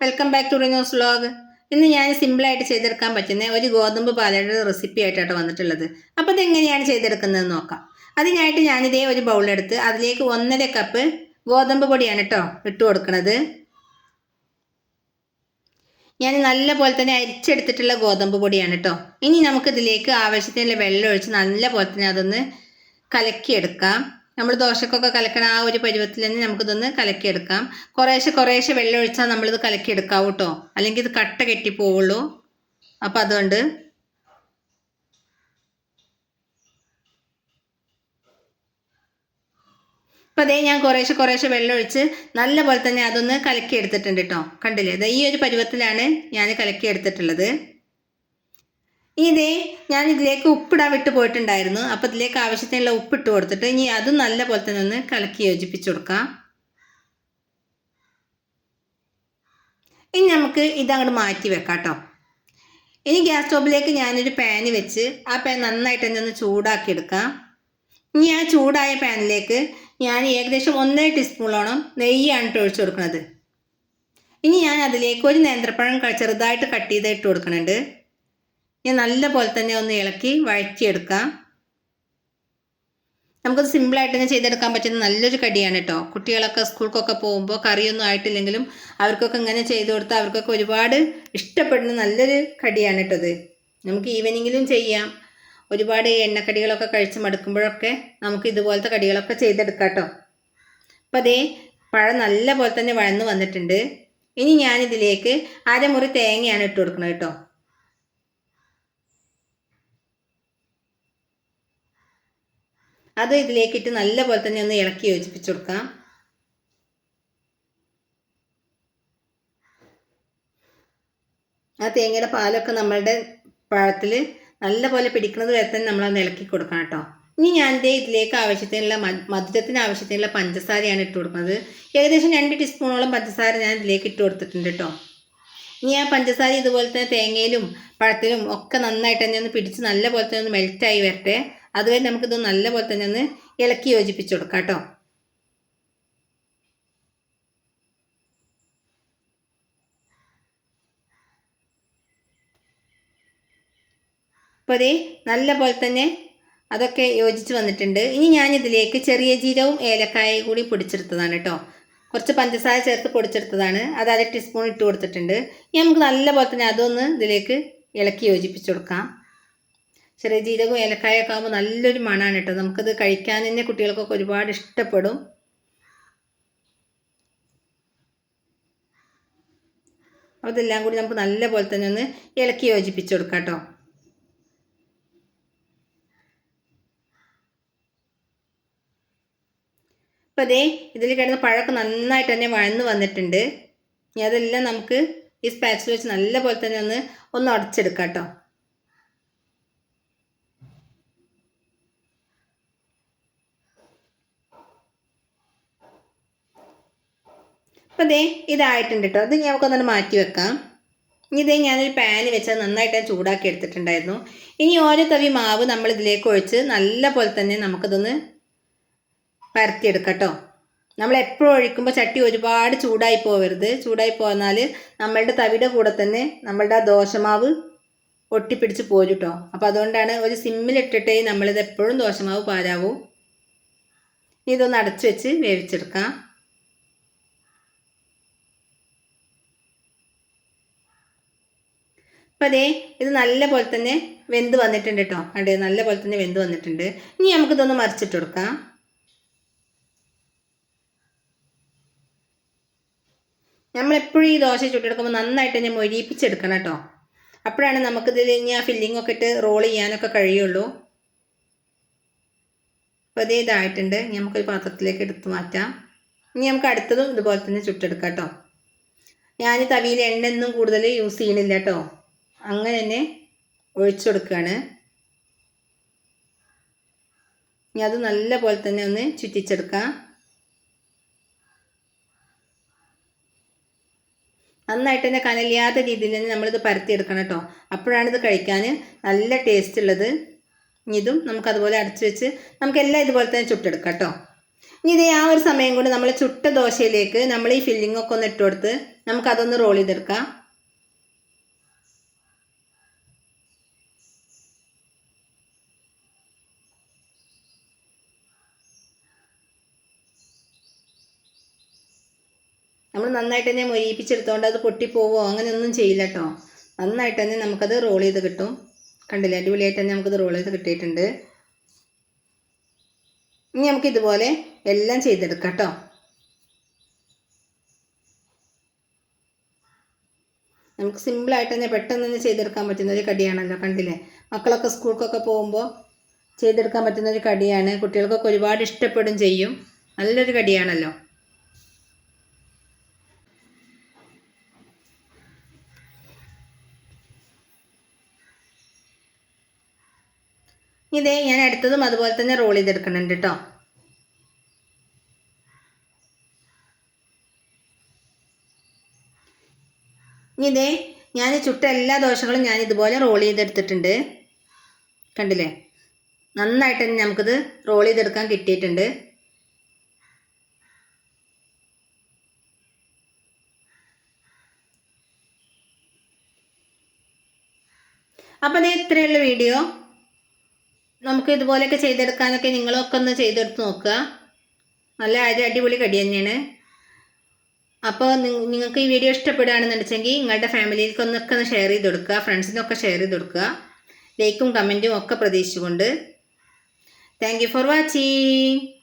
Welcome back to Rinos vlog ഇന്ന് ഞാൻ സിമ്പിളായിട്ട് ചെയ്തെടുക്കാൻ പറ്റുന്ന ഒരു ഗോതമ്പ് പാലയുടെ റെസിപ്പി ആയിട്ടാണ് വന്നിട്ടുള്ളത്. അപ്പോൾ ഇതെങ്ങനെയാണ് ചെയ്തെടുക്കുന്നതെന്ന് നോക്കാം. അതിനായിട്ട് ഞാനിതേ ഒരു ബൗളെടുത്ത് അതിലേക്ക് ഒന്നര കപ്പ് ഗോതമ്പ് പൊടിയാണ് കേട്ടോ ഇട്ട് കൊടുക്കുന്നത് ഞാൻ നല്ല പോലെ തന്നെ അരിച്ചെടുത്തിട്ടുള്ള ഗോതമ്പ് പൊടിയാണ് കേട്ടോ ഇനി നമുക്കിതിലേക്ക് ആവശ്യത്തിനുള്ള വെള്ളം ഒഴിച്ച് നല്ല പോലെ തന്നെ അതൊന്ന് കലക്കിയെടുക്കാം. നമ്മൾ ദോശക്കൊക്കെ കലക്കണ ആ ഒരു പരുവത്തിൽ തന്നെ നമുക്കിതൊന്ന് കലക്കിയെടുക്കാം. കുറേശ്ശെ കുറേശ്ശെ വെള്ളം ഒഴിച്ചാൽ നമ്മളിത് കലക്കിയെടുക്കാവൂ കേട്ടോ അല്ലെങ്കിൽ ഇത് കട്ട കെട്ടി പോവുള്ളൂ. അപ്പം അതുകൊണ്ട് അപ്പം അതേ ഞാൻ കുറേശ്ശെ കുറേശ്ശെ വെള്ളം ഒഴിച്ച് നല്ല പോലെ തന്നെ അതൊന്ന് കലക്കി എടുത്തിട്ടുണ്ട് കേട്ടോ കണ്ടില്ലേ ഈ ഒരു പരുവത്തിലാണ് ഞാൻ കലക്കി എടുത്തിട്ടുള്ളത് ഇതേ ഞാൻ ഇതിലേക്ക് ഉപ്പിടാൻ വിട്ട് പോയിട്ടുണ്ടായിരുന്നു. അപ്പോൾ ഇതിലേക്ക് ആവശ്യത്തിനുള്ള ഉപ്പിട്ട് കൊടുത്തിട്ട് ഇനി അതും നല്ല പോലെ തന്നെ ഒന്ന് കലക്കി യോജിപ്പിച്ച് കൊടുക്കാം. ഇനി നമുക്ക് ഇതങ്ങോട്ട് മാറ്റി വെക്കാം കേട്ടോ ഇനി ഗ്യാസ് സ്റ്റോപ്പിലേക്ക് ഞാനൊരു പാന് വെച്ച് ആ പാൻ നന്നായിട്ട് തന്നെ ഒന്ന് ചൂടാക്കി എടുക്കാം. ഇനി ആ ചൂടായ പാനിലേക്ക് ഞാൻ ഏകദേശം ഒന്നര ടീസ്പൂണോളം നെയ്യാണ് ഇട്ട് ഒഴിച്ചു കൊടുക്കുന്നത് ഇനി ഞാൻ അതിലേക്ക് ഒരു നേന്ത്രപ്പഴം ചെറുതായിട്ട് കട്ട് ചെയ്ത് ഇട്ട് കൊടുക്കുന്നുണ്ട് ഞാൻ നല്ല പോലെ തന്നെ ഒന്ന് ഇളക്കി വഴറ്റിയെടുക്കാം. നമുക്കത് സിമ്പിളായിട്ട് തന്നെ ചെയ്തെടുക്കാൻ പറ്റുന്ന നല്ലൊരു കടിയാണ് കേട്ടോ കുട്ടികളൊക്കെ സ്കൂൾക്കൊക്കെ പോകുമ്പോൾ കറിയൊന്നും ആയിട്ടില്ലെങ്കിലും അവർക്കൊക്കെ ഇങ്ങനെ ചെയ്തു കൊടുത്താൽ അവർക്കൊക്കെ ഒരുപാട് ഇഷ്ടപ്പെടുന്ന നല്ലൊരു കടിയാണ് കേട്ടോ ഇത്. നമുക്ക് ഈവനിങ്ങിലും ചെയ്യാം. ഒരുപാട് എണ്ണക്കടികളൊക്കെ കഴിച്ച് മടുക്കുമ്പോഴൊക്കെ നമുക്ക് ഇതുപോലത്തെ കടികളൊക്കെ ചെയ്തെടുക്കാം കേട്ടോ അപ്പോൾ അതേ പഴം നല്ല പോലെ തന്നെ വഴന്ന് വന്നിട്ടുണ്ട്. ഇനി ഞാനിതിലേക്ക് അരമുറി തേങ്ങയാണ് ഇട്ട് കൊടുക്കുന്നത് കേട്ടോ അത് ഇതിലേക്കിട്ട് നല്ല പോലെ തന്നെ ഒന്ന് ഇളക്കി യോജിപ്പിച്ചു കൊടുക്കാം. ആ തേങ്ങയുടെ പാലൊക്കെ നമ്മളുടെ പഴത്തിൽ നല്ലപോലെ പിടിക്കുന്നത് വരെ തന്നെ നമ്മൾ അത് ഇളക്കി കൊടുക്കണം കേട്ടോ. ഇനി ഞാൻ ദേ ഇതിലേക്ക് ആവശ്യത്തിനുള്ള മധുരത്തിന് ആവശ്യത്തിനുള്ള പഞ്ചസാരയാണ് ഇട്ട് കൊടുക്കുന്നത്. ഏകദേശം രണ്ട് ടീസ്പൂണോളം പഞ്ചസാര ഞാൻ ഇതിലേക്ക് ഇട്ട് കൊടുത്തിട്ടുണ്ട് കേട്ടോ. ഇനി ആ പഞ്ചസാര ഇതുപോലെ തന്നെ തേങ്ങയിലും പഴത്തിലും ഒക്കെ നന്നായിട്ട് തന്നെ ഒന്ന് പിടിച്ച് നല്ല പോലെ തന്നെ ഒന്ന് മെൽറ്റായി വരട്ടെ. അതുവരെ നമുക്കിത് നല്ല പോലെ തന്നെ ഒന്ന് ഇളക്കി യോജിപ്പിച്ച് കൊടുക്കാം കേട്ടോ. അപ്പോൾ അതേ നല്ല പോലെ തന്നെ അതൊക്കെ യോജിച്ച് വന്നിട്ടുണ്ട്. ഇനി ഞാനിതിലേക്ക് ചെറിയ ജീരവും ഏലക്കായയും കൂടി പൊടിച്ചെടുത്തതാണ് കേട്ടോ. കുറച്ച് പഞ്ചസാര ചേർത്ത് പൊടിച്ചെടുത്തതാണ്. അത് അര ടീസ്പൂൺ ഇട്ട് കൊടുത്തിട്ടുണ്ട്. ഇനി നമുക്ക് നല്ല പോലെ തന്നെ അതൊന്ന് ഇതിലേക്ക് ഇളക്കി യോജിപ്പിച്ച് കൊടുക്കാം. ചെറിയ ജീരകവും ഏലക്കായൊക്കെ ആകുമ്പോൾ നല്ലൊരു മണമാണ് കേട്ടോ. നമുക്കത് കഴിക്കാൻ തന്നെ കുട്ടികൾക്കൊക്കെ ഒരുപാട് ഇഷ്ടപ്പെടും. അതെല്ലാം കൂടി നമുക്ക് നല്ല പോലെ തന്നെ ഒന്ന് ഇളക്കി യോജിപ്പിച്ച് കൊടുക്കാം കേട്ടോ. അപ്പോൾ ദേ ഇതിൽ കിടന്ന പഴമൊക്കെ നന്നായിട്ട് തന്നെ വഴന്ന് വന്നിട്ടുണ്ട്. ഇനി അതെല്ലാം നമുക്ക് ഈ സ്പാച്ചിൽ വെച്ച് നല്ല പോലെ തന്നെ ഒന്ന് ഒന്ന് ഉടച്ചെടുക്കാം കേട്ടോ. അപ്പോൾ ദേ ഇതായിട്ടുണ്ട് കേട്ടോ. അത് നമുക്കൊന്നും മാറ്റി വെക്കാം. ഇതേ ഞാനൊരു പാന് വെച്ചാൽ നന്നായിട്ട് ചൂടാക്കി എടുത്തിട്ടുണ്ടായിരുന്നു. ഇനി ഓരോ തവി മാവ് നമ്മൾ ഇതിലേക്ക് ഒഴിച്ച് നല്ല പോലെ തന്നെ നമുക്കതൊന്ന് പരത്തിയെടുക്കാം കേട്ടോ നമ്മൾ എപ്പോഴും ഒഴിക്കുമ്പോൾ ചട്ടി ഒരുപാട് ചൂടായി പോകരുത് ചൂടായി പോന്നാൽ നമ്മളുടെ തവിയുടെ കൂടെ തന്നെ നമ്മളുടെ ആ ദോശമാവ് ഒട്ടിപ്പിടിച്ച് പോരും കേട്ടോ അപ്പോൾ അതുകൊണ്ടാണ് ഒരു സിമ്മിലിട്ടിട്ടേ നമ്മളിത് എപ്പോഴും ദോശമാവ് പാരാവൂ. ഇതൊന്ന് അടച്ചു വെച്ച് വേവിച്ചെടുക്കാം. അപ്പോൾ അതേ ഇത് നല്ല പോലെ തന്നെ വെന്ത് വന്നിട്ടുണ്ട് കേട്ടോ. അതെ നല്ല പോലെ തന്നെ വെന്ത് വന്നിട്ടുണ്ട്. ഇനി നമുക്കിതൊന്ന് മറിച്ചിട്ട് കൊടുക്കാം. നമ്മളെപ്പോഴും ഈ ദോശ ചുട്ടെടുക്കുമ്പോൾ നന്നായിട്ട് തന്നെ മൊരിയിപ്പിച്ചെടുക്കണം കേട്ടോ. അപ്പോഴാണ് നമുക്കിതിൽ ഇനി ആ ഫില്ലിംഗ് ഒക്കെ ഇട്ട് റോൾ ചെയ്യാനൊക്കെ കഴിയുള്ളൂ. അപ്പോൾ അതേ ഇതായിട്ടുണ്ട്. ഇനി നമുക്കൊരു പാത്രത്തിലേക്ക് എടുത്ത് മാറ്റാം. ഇനി നമുക്ക് അടുത്തതും ഇതുപോലെ തന്നെ ചുട്ടെടുക്കാം കേട്ടോ. ഞാൻ തവിയിൽ എണ്ണയൊന്നും കൂടുതൽ യൂസ് ചെയ്യണില്ല കേട്ടോ. അങ്ങനെ തന്നെ ഒഴിച്ചു കൊടുക്കുകയാണ്. ഇനി അത് നല്ല പോലെ തന്നെ ഒന്ന് ചുറ്റിച്ചെടുക്കാം. നന്നായിട്ട് തന്നെ കനലിയാത്ത രീതിയിൽ തന്നെ നമ്മളിത് പരത്തിയെടുക്കണം കേട്ടോ. അപ്പോഴാണ് ഇത് കഴിക്കാൻ നല്ല ടേസ്റ്റ് ഉള്ളത്. ഇതും നമുക്കതുപോലെ അടച്ചു വെച്ച് നമുക്ക് എല്ലാം ഇതുപോലെ തന്നെ ചുട്ടെടുക്കാം കേട്ടോ. ഇനി ഇതേ ആ ഒരു സമയം കൊണ്ട് നമ്മൾ ചുട്ട ദോശയിലേക്ക് നമ്മൾ ഈ ഫില്ലിംഗ് ഒക്കെ ഒന്ന് ഇട്ട് കൊടുത്ത് നമുക്കതൊന്ന് റോൾ ചെയ്തെടുക്കാം. നമ്മൾ നന്നായിട്ട് തന്നെ മൊരിയിപ്പിച്ചെടുത്തോണ്ട് അത് പൊട്ടിപ്പോവോ അങ്ങനെയൊന്നും ചെയ്യില്ല കേട്ടോ നന്നായിട്ട് തന്നെ നമുക്കത് റോൾ ചെയ്ത് കിട്ടും. കണ്ടില്ലേ? അടിപൊളിയായിട്ട് തന്നെ നമുക്കത് റോൾ ചെയ്ത് കിട്ടിയിട്ടുണ്ട്. ഇനി നമുക്ക് ഇതുപോലെ എല്ലാം ചെയ്തെടുക്കാം കേട്ടോ നമുക്ക് സിമ്പിളായിട്ട് തന്നെ പെട്ടെന്ന് തന്നെ ചെയ്തെടുക്കാൻ പറ്റുന്ന ഒരു കടിയാണല്ലോ കണ്ടില്ലേ? മക്കളൊക്കെ സ്കൂൾക്കൊക്കെ പോകുമ്പോൾ ചെയ്തെടുക്കാൻ പറ്റുന്ന ഒരു കടിയാണ്. കുട്ടികൾക്കൊക്കെ ഒരുപാട് ഇഷ്ടപ്പെടും ചെയ്യും. നല്ലൊരു കടിയാണല്ലോ. ഇതേ ഞാൻ അടുത്തതും അതുപോലെ തന്നെ റോൾ ചെയ്തെടുക്കുന്നുണ്ട് കേട്ടോ ഇതേ ഞാൻ ചുട്ട എല്ലാ ദോശകളും ഞാൻ ഇതുപോലെ റോൾ ചെയ്തെടുത്തിട്ടുണ്ട്. കണ്ടില്ലേ? നന്നായിട്ട് തന്നെ നമുക്കിത് റോൾ ചെയ്തെടുക്കാൻ കിട്ടിയിട്ടുണ്ട്. അപ്പോൾ ഇത്രയുള്ള വീഡിയോ. നമുക്ക് ഇതുപോലെയൊക്കെ ചെയ്തെടുക്കാനൊക്കെ നിങ്ങളൊക്കെ ഒന്ന് ചെയ്തെടുത്ത് നോക്കുക. നല്ല അരി അടിപൊളി കടി തന്നെയാണ്. അപ്പോൾ നിങ്ങൾക്ക് ഈ വീഡിയോ ഇഷ്ടപ്പെടുകയാണെന്നുണ്ടെങ്കിൽ നിങ്ങളുടെ ഫാമിലിക്ക് ഒന്നൊക്കെ ഒന്ന് ഷെയർ ചെയ്ത് കൊടുക്കുക. ഫ്രണ്ട്സിനൊക്കെ ഷെയർ ചെയ്ത് കൊടുക്കുക. ലൈക്കും കമന്റും ഒക്കെ പ്രതീക്ഷിച്ചുകൊണ്ട്. Thank for watching.